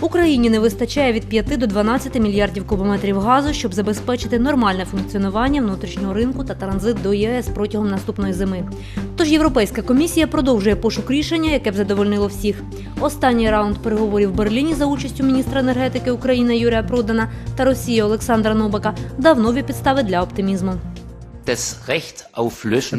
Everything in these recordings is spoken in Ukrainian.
Україні не вистачає від 5 до 12 мільярдів кубометрів газу, щоб забезпечити нормальне функціонування внутрішнього ринку та транзит до ЄС протягом наступної зими. Тож Європейська комісія продовжує пошук рішення, яке б задовольнило всіх. Останній раунд переговорів в Берліні за участю міністра енергетики України Юрія Продана та Росії Олександра Нобака дав нові підстави для оптимізму.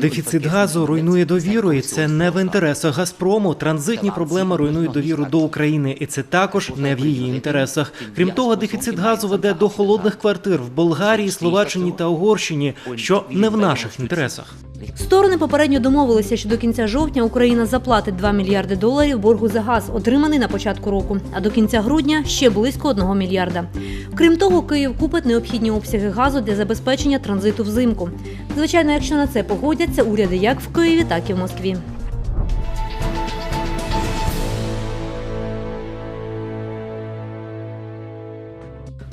Дефіцит газу руйнує довіру, і це не в інтересах Газпрому. Транзитні проблеми руйнують довіру до України, і це також не в її інтересах. Крім того, дефіцит газу веде до холодних квартир в Болгарії, Словаччині та Угорщині, що не в наших інтересах. Сторони попередньо домовилися, що до кінця жовтня Україна заплатить 2 мільярди доларів боргу за газ, отриманий на початку року. А до кінця грудня ще близько 1 мільярда. Крім того, Київ купить необхідні обсяги газу для забезпечення транзиту взимку. Звичайно, якщо на це погодяться уряди як в Києві, так і в Москві.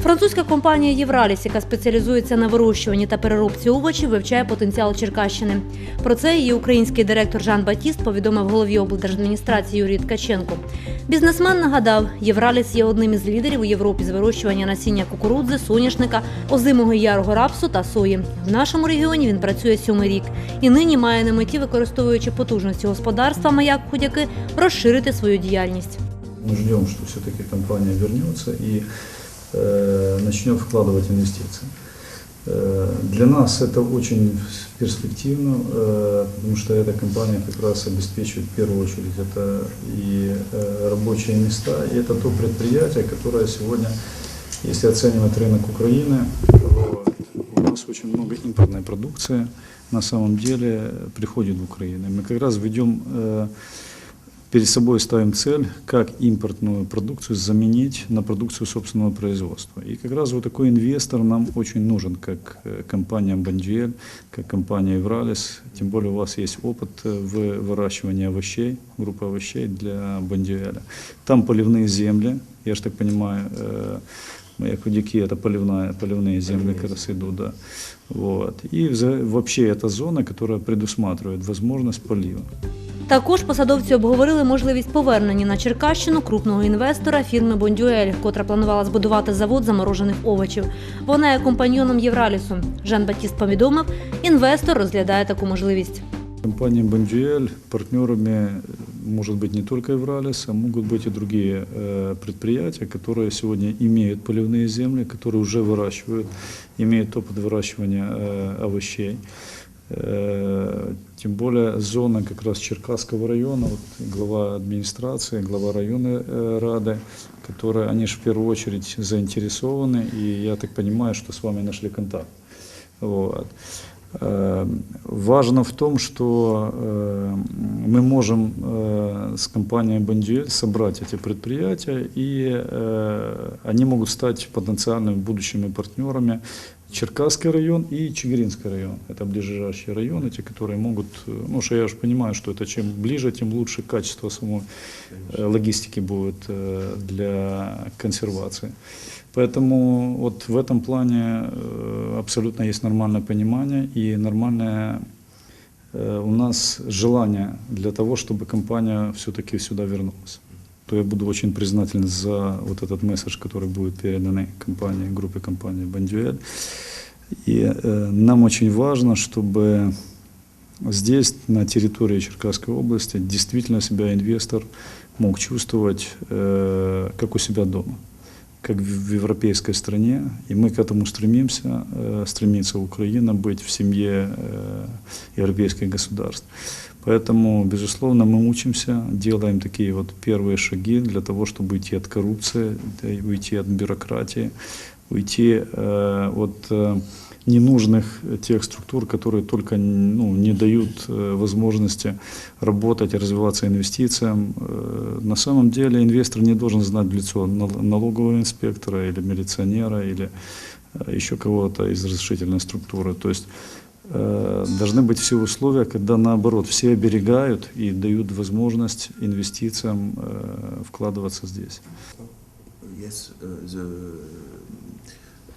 Французька компанія Євраліс, яка спеціалізується на вирощуванні та переробці овочів, вивчає потенціал Черкащини. Про це її український директор Жан Батіст повідомив голові облдержадміністрації Юрію Ткаченку. Бізнесмен нагадав, Євраліс є одним із лідерів у Європі з вирощування насіння кукурудзи, соняшника, озимого ярого рапсу та сої. В нашому регіоні він працює сьомий рік і нині має на меті, використовуючи потужності господарства маяк худяки, розширити свою діяльність. Мы ждем, что все-таки компания вернется и э, начнет вкладывать инвестиции. Э, для нас это очень перспективно, э, потому что эта компания как раз обеспечивает в первую очередь это и э, рабочие места, и это то предприятие, которое сегодня, если оценивать рынок Украины, то у нас очень много импортной продукции на самом деле приходит в Украину. Мы как раз ведем э, перед собой ставим цель, как импортную продукцию заменить на продукцию собственного производства. И как раз вот такой инвестор нам очень нужен, как э, компания Бондюэль, как компания Евралис. Тем более у вас есть опыт э, в выращивании овощей, группа овощей для Бондюэля. Там поливные земли, я же так понимаю, э, мои худяки это поливная, поливные земли как раз идут, да. Вот. И вза- вообще это зона, которая предусматривает возможность полива. Також посадовці обговорили можливість повернення на Черкащину крупного інвестора фірми Бондюель, котра планувала збудувати завод заморожених овочів. Вона є компаньйоном Євралісу. Жан Батіст повідомив, інвестор розглядає таку можливість. Компания Бондюэль партнерами э, может быть не только Евралис, а могут быть и другие э, предприятия, которые сегодня имеют поливные земли, которые уже выращивают, имеют опыт выращивания э, овощей. Э, Тем более зона как раз Черкасского района, вот глава администрации, глава районной э, рады, которые, они же в первую очередь заинтересованы, и я так понимаю, что с вами нашли контакт. Вот. Э, Важно в том, что э, мы можем э, с компанией Бондюэль собрать эти предприятия, и э, они могут стать потенциальными будущими партнерами Черкасский район и Чигиринский район. Это ближайшие районы, те, которые могут, э, ну, что я уже понимаю, что это чем ближе, тем лучше качество самой э, логистики будет э, для консервации. Поэтому вот в этом плане абсолютно есть нормальное понимание и нормальное у нас желание для того, чтобы компания все-таки сюда вернулась. То я буду очень признателен за вот этот месседж, который будет переданный компании, группе компании Бондюэль. И э, нам очень важно, чтобы здесь, на территории Черкасской области, действительно себя инвестор мог чувствовать э, как у себя дома как в в европейской стране, и мы к этому стремимся, э, стремится Украина быть в семье э, европейских государств. Поэтому, безусловно, мы учимся, делаем такие вот первые шаги для того, чтобы уйти от коррупции, уйти от бюрократии, уйти э, от э, ненужных тех структур, которые только ну, не дают э, возможности работать, развиваться инвестициям. Э, На самом деле инвестор не должен знать лицо нал- налогового инспектора или милиционера или э, еще кого-то из разрешительной структуры. То есть должны быть все условия, когда наоборот все оберегают и дают возможность инвестициям э, вкладываться здесь. Yes, uh, the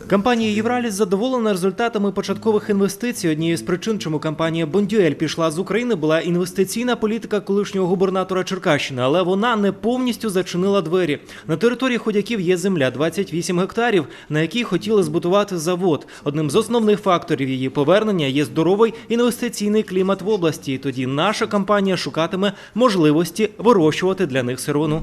Компанія Євраліс задоволена результатами початкових інвестицій. Однією з причин, чому компанія Бондюель пішла з України, була інвестиційна політика колишнього губернатора Черкащини, але вона не повністю зачинила двері. На території ходяків є земля 28 гектарів, на якій хотіли збудувати завод. Одним з основних факторів її повернення є здоровий інвестиційний клімат в області. І тоді наша компанія шукатиме можливості вирощувати для них сировину.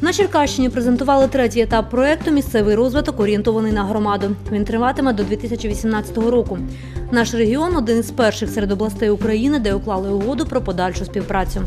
На Черкащині презентували третій етап проекту Місцевий розвиток орієнтований на громаду. Він триватиме до 2018 року. Наш регіон один із перших серед областей України, де уклали угоду про подальшу співпрацю.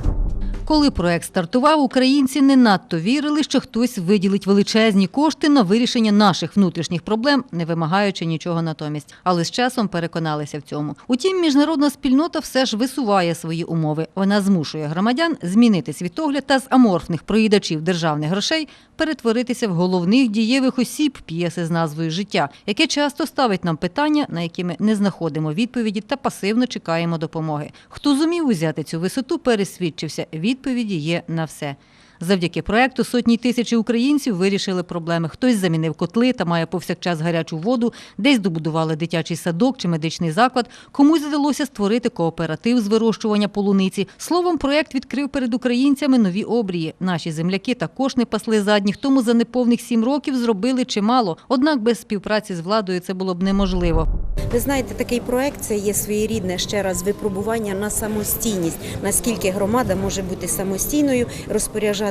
Коли проект стартував, українці не надто вірили, що хтось виділить величезні кошти на вирішення наших внутрішніх проблем, не вимагаючи нічого натомість. Але з часом переконалися в цьому. Утім, міжнародна спільнота все ж висуває свої умови. Вона змушує громадян змінити світогляд та з аморфних проїдачів державних грошей перетворитися в головних дієвих осіб п'єси з назвою Життя, яке часто ставить нам питання, на які ми не знаходимо відповіді та пасивно чекаємо допомоги. Хто зумів узяти цю висоту, пересвідчився. Відповіді є на все. Завдяки проекту сотні тисячі українців вирішили проблеми. Хтось замінив котли та має повсякчас гарячу воду, десь добудували дитячий садок чи медичний заклад. Комусь вдалося створити кооператив з вирощування полуниці. Словом, проект відкрив перед українцями нові обрії. Наші земляки також не пасли задніх, тому за неповних сім років зробили чимало. Однак без співпраці з владою це було б неможливо. Ви знаєте, такий проект це є своєрідне ще раз випробування на самостійність, наскільки громада може бути самостійною, розпоряджатися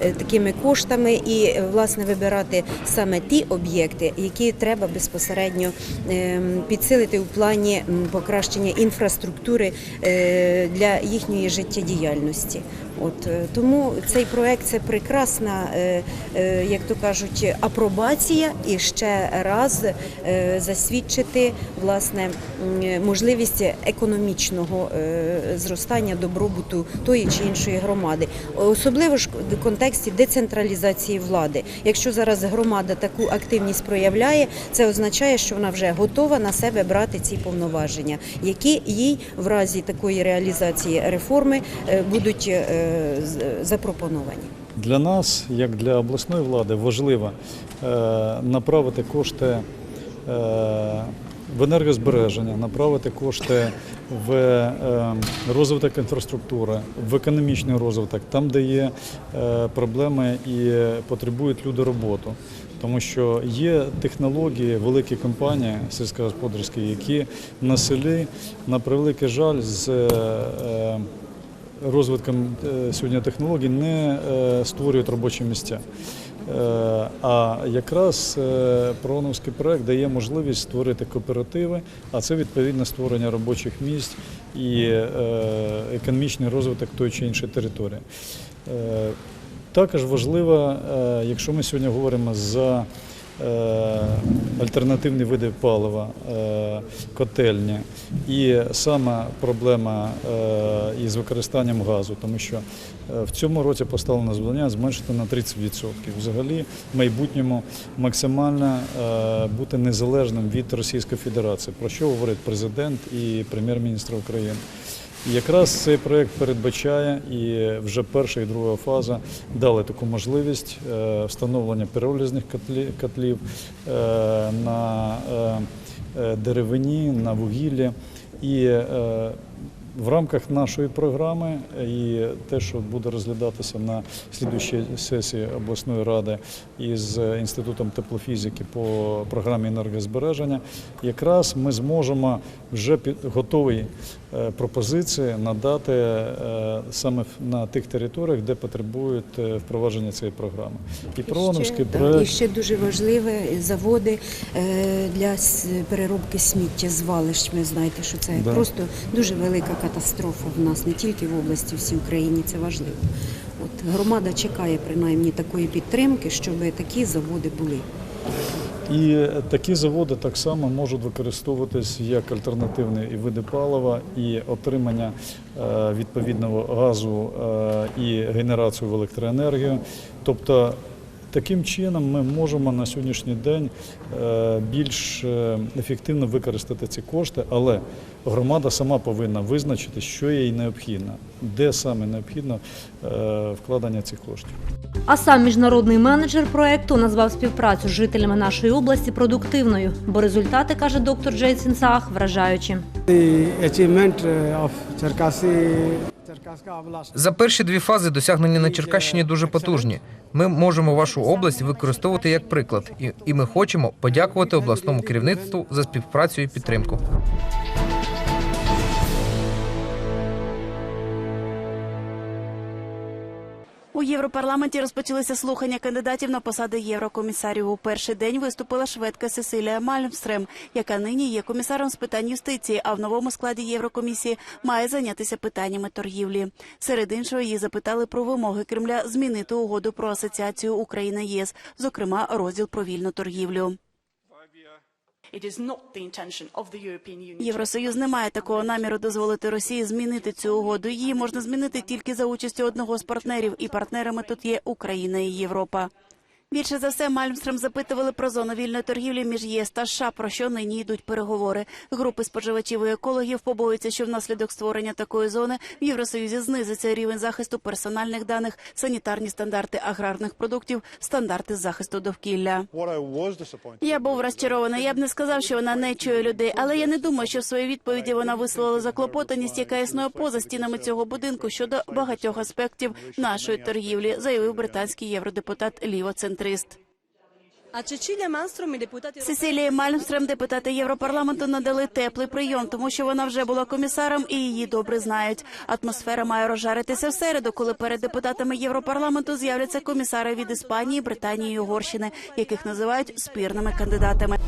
е, такими коштами і е, власне вибирати саме ті об'єкти, які треба безпосередньо ем, підсилити у плані покращення інфраструктури е, для їхньої життєдіяльності. От е, тому цей проект це прекрасна, е, е, як то кажуть, апробація і ще раз засвідчити власне можливість економічного зростання добробуту тої чи іншої громади, особливо ж в контексті децентралізації влади. Якщо зараз громада таку активність проявляє, це означає, що вона вже готова на себе брати ці повноваження, які їй в разі такої реалізації реформи будуть запропоновані. Для нас, як для обласної влади, важливо е, направити кошти е, в енергозбереження, направити кошти в е, розвиток інфраструктури, в економічний розвиток, там, де є проблеми і потребують люди роботу. Тому що є технології, великі компанії сільськогосподарські, які на селі, на превеликий жаль, з розвитком е, сьогодні технологій не е, створюють робочі місця. Е, А якраз Прооновський проект дає можливість створити кооперативи, а це відповідно створення робочих місць і економічний розвиток тої чи іншої території. Також важливо, якщо ми сьогодні говоримо за альтернативні види палива, е, котельні і саме проблема е, із використанням газу, тому що е, в цьому році поставлено завдання зменшити на 30%. Взагалі, в майбутньому максимально е, бути незалежним від Російської Федерації, про що говорить президент і прем'єр-міністр України. Якраз цей проект передбачає і вже перша і друга фаза дали таку можливість е, встановлення піролізних котлі- котлів е, на е, деревині, на вугіллі. І в рамках нашої програми і те, що буде розглядатися на слідуючій сесії обласної ради із інститутом теплофізики по програмі енергозбереження, якраз ми зможемо вже під готові е, пропозиції надати е, саме на тих територіях, де потребують е, впровадження цієї програми. І Прооновський ще, да, і ще дуже важливе заводи для переробки сміття звалищ. Ви знаєте, що це Да. просто дуже велика катастрофа в нас, не тільки в області, всій Україні. Це важливо. От громада чекає принаймні такої підтримки, щоб такі заводи були. І такі заводи так само можуть використовуватись як альтернативні і види палива, і отримання е, відповідного газу е, і генерацію в електроенергію. Тобто Таким чином ми можемо на сьогоднішній день е, більш е, ефективно використати ці кошти, але громада сама повинна визначити, що їй необхідно, де саме необхідно е, вкладення цих коштів. А сам міжнародний менеджер проекту назвав співпрацю з жителями нашої області продуктивною, бо результати, каже доктор Джейсін Саах, вражаючі. За перші дві фази досягнення на Черкащині дуже потужні. Ми можемо вашу область використовувати як приклад, і, і ми хочемо подякувати обласному керівництву за співпрацю і підтримку. У Європарламенті розпочалися слухання кандидатів на посади єврокомісарів. У перший день виступила шведка Сесилія Мальмстрем, яка нині є комісаром з питань юстиції, а в новому складі Єврокомісії має зайнятися питаннями торгівлі. Серед іншого її запитали про вимоги Кремля змінити угоду про асоціацію Україна ЄС, зокрема розділ про вільну торгівлю. Євросоюз не має такого наміру дозволити Росії змінити цю угоду. Її можна змінити тільки за участю одного з партнерів, і партнерами тут є Україна і Європа. Більше за все Мальмстрем запитували про зону вільної торгівлі між ЄС та США, про що нині йдуть переговори. Групи споживачів і екологів побоюються, що внаслідок створення такої зони в Євросоюзі знизиться рівень захисту персональних даних, санітарні стандарти аграрних продуктів, стандарти захисту довкілля. Я був розчарований. Я б не сказав, що вона не чує людей, але я не думаю, що в своїй відповіді вона висловила заклопотаність, яка існує поза стінами цього будинку щодо багатьох аспектів нашої торгівлі, заявив британський євродепутат лівоцентрист. А Malmström і депутати Сесилії Мальмстрем депутати Європарламенту надали теплий прийом, тому що вона вже була комісаром і її добре знають. Атмосфера має розжаритися в середу, коли перед депутатами Європарламенту з'являться комісари від Іспанії, Британії і Угорщини, яких називають спірними кандидатами.